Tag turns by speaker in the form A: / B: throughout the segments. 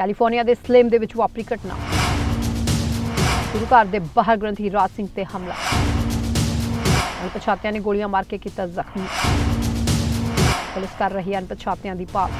A: California ਦੇ ਸਲੇਮ ਦੇ ਵਿੱਚ ਵਾਪਰੀ ਘਟਨਾ। ਗੁਰੂ ਘਰ ਦੇ ਬਾਹਰ ਗ੍ਰੰਥੀ ਰਾਜ ਸਿੰਘ ਤੇ ਹਮਲਾ। ਅਣਪਛਾਤਿਆਂ ਨੇ ਗੋਲੀਆਂ ਮਾਰ ਕੇ ਕੀਤਾ ਜ਼ਖਮੀ। ਪੁਲਿਸ ਕਰ ਰਹੀ ਹੈ ਅਣਪਛਾਤਿਆਂ ਦੀ ਭਾਲ।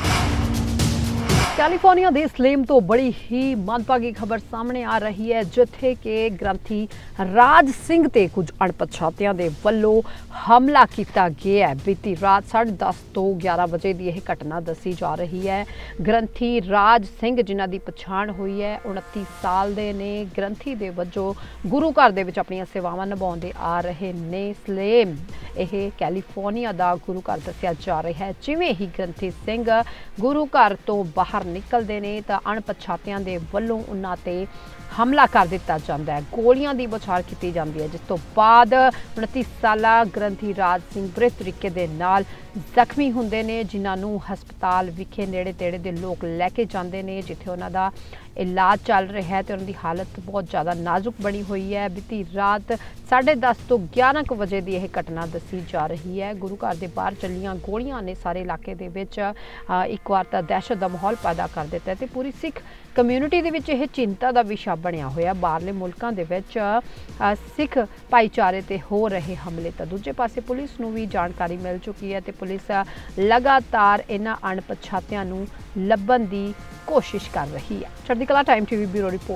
A: ਕੈਲੀਫੋਰਨੀਆ ਦੇ ਸਲੇਮ ਤੋਂ ਬੜੀ ਹੀ ਮੰਦਭਾਗੀ ਖਬਰ ਸਾਹਮਣੇ ਆ ਰਹੀ ਹੈ, ਜਿੱਥੇ ਕਿ ਗ੍ਰੰਥੀ ਰਾਜ ਸਿੰਘ ਤੇ ਕੁਝ ਅਣਪਛਾਤਿਆਂ ਦੇ ਵੱਲੋਂ ਹਮਲਾ ਕੀਤਾ ਗਿਆ ਹੈ। ਬੀਤੀ ਰਾਤ 10:30 ਤੋਂ 11 ਵਜੇ ਦੀ ਇਹ ਘਟਨਾ ਦੱਸੀ ਜਾ ਰਹੀ ਹੈ। ਗ੍ਰੰਥੀ ਰਾਜ ਸਿੰਘ, ਜਿਨ੍ਹਾਂ ਦੀ ਪਛਾਣ ਹੋਈ ਹੈ 29 ਸਾਲ ਦੇ ਨੇ। ਗ੍ਰੰਥੀ ਦੇ ਵਜੋਂ ਗੁਰੂ ਘਰ ਦੇ ਵਿੱਚ ਆਪਣੀਆਂ ਸੇਵਾਵਾਂ ਨਿਭਾਉਂਦੇ ਆ ਰਹੇ ਨੇ ਸਲੇਮ। ਇਹ ਕੈਲੀਫੋਰਨੀਆ ਦਾ ਗੁਰੂ ਘਰ ਦੱਸਿਆ ਜਾ ਰਿਹਾ ਹੈ। ਜਿਵੇਂ ਹੀ ਗ੍ਰੰਥੀ ਸਿੰਘ ਗੁਰੂ ਘਰ ਤੋਂ ਬਾਹਰ ਨਿਕਲਦੇ ਨੇ ਤਾਂ ਅਣਪਛਾਤਿਆਂ ਦੇ ਵੱਲੋਂ ਉਹਨਾਂ ਤੇ ਹਮਲਾ ਕਰ ਦਿੱਤਾ ਜਾਂਦਾ ਹੈ। ਗੋਲੀਆਂ ਦੀ ਬੁਛਾਰ ਕੀਤੀ ਜਾਂਦੀ ਹੈ, ਜਿਸ ਤੋਂ ਬਾਅਦ 29 ਸਾਲਾ ਗ੍ਰੰਥੀ ਰਾਜ ਸਿੰਘ ਬੁਰੇ ਤਰੀਕੇ ਦੇ ਨਾਲ ਜ਼ਖਮੀ ਹੁੰਦੇ ਨੇ, ਜਿਨ੍ਹਾਂ ਨੂੰ ਹਸਪਤਾਲ ਵਿਖੇ ਨੇੜੇ ਤੇੜੇ ਦੇ ਲੋਕ ਲੈ ਕੇ ਜਾਂਦੇ ਨੇ, ਜਿੱਥੇ ਉਹਨਾਂ ਦਾ ਇਲਾਜ ਚੱਲ ਰਿਹਾ ਹੈ ਤੇ ਉਹਨਾਂ ਦੀ ਹਾਲਤ ਬਹੁਤ ਜ਼ਿਆਦਾ ਨਾਜ਼ੁਕ ਬਣੀ ਹੋਈ ਹੈ। ਬੀਤੀ ਰਾਤ 10:30 ਤੋਂ 11 ਕੁ ਵਜੇ ਦੀ ਇਹ ਘਟਨਾ ਦੱਸੀ ਜਾ ਰਹੀ ਹੈ। ਗੁਰੂ ਘਰ ਦੇ ਬਾਹਰ ਚੱਲੀਆਂ ਗੋਲੀਆਂ ਨੇ ਸਾਰੇ ਇਲਾਕੇ ਦੇ ਵਿੱਚ ਇੱਕ ਵਾਰ ਤਾਂ ਦਹਿਸ਼ਤ ਦਾ ਮਾਹੌਲ ਪੈਦਾ ਕਰ ਦਿੱਤਾ ਹੈ ਤੇ ਪੂਰੀ ਸਿੱਖ ਕਮਿਊਨਿਟੀ ਦੇ ਵਿੱਚ ਇਹ ਚਿੰਤਾ ਦਾ ਵਿਸ਼ਾ ਬਣਿਆ ਹੋਇਆ। ਬਾਹਰਲੇ ਮੁਲਕਾਂ ਦੇ ਵਿੱਚ ਸਿੱਖ ਭਾਈਚਾਰੇ ਤੇ ਹੋ ਰਹੇ ਹਮਲੇ ਤਾਂ ਦੂਜੇ ਪਾਸੇ ਪੁਲਿਸ ਨੂੰ ਵੀ ਜਾਣਕਾਰੀ ਮਿਲ ਚੁੱਕੀ ਹੈ ਤੇ ਪੁਲਿਸ ਲਗਾਤਾਰ ਇਹਨਾਂ ਅਣਪਛਾਤਿਆਂ ਨੂੰ ਲੱਭਣ ਦੀ ਕੋਸ਼ਿਸ਼ ਕਰ ਰਹੀ ਹੈ। ਚੜ੍ਹਦੀ ਕਲਾ ਟਾਈਮ ਟੀਵੀ ਬਿਊਰੋ ਰਿਪੋਰਟ।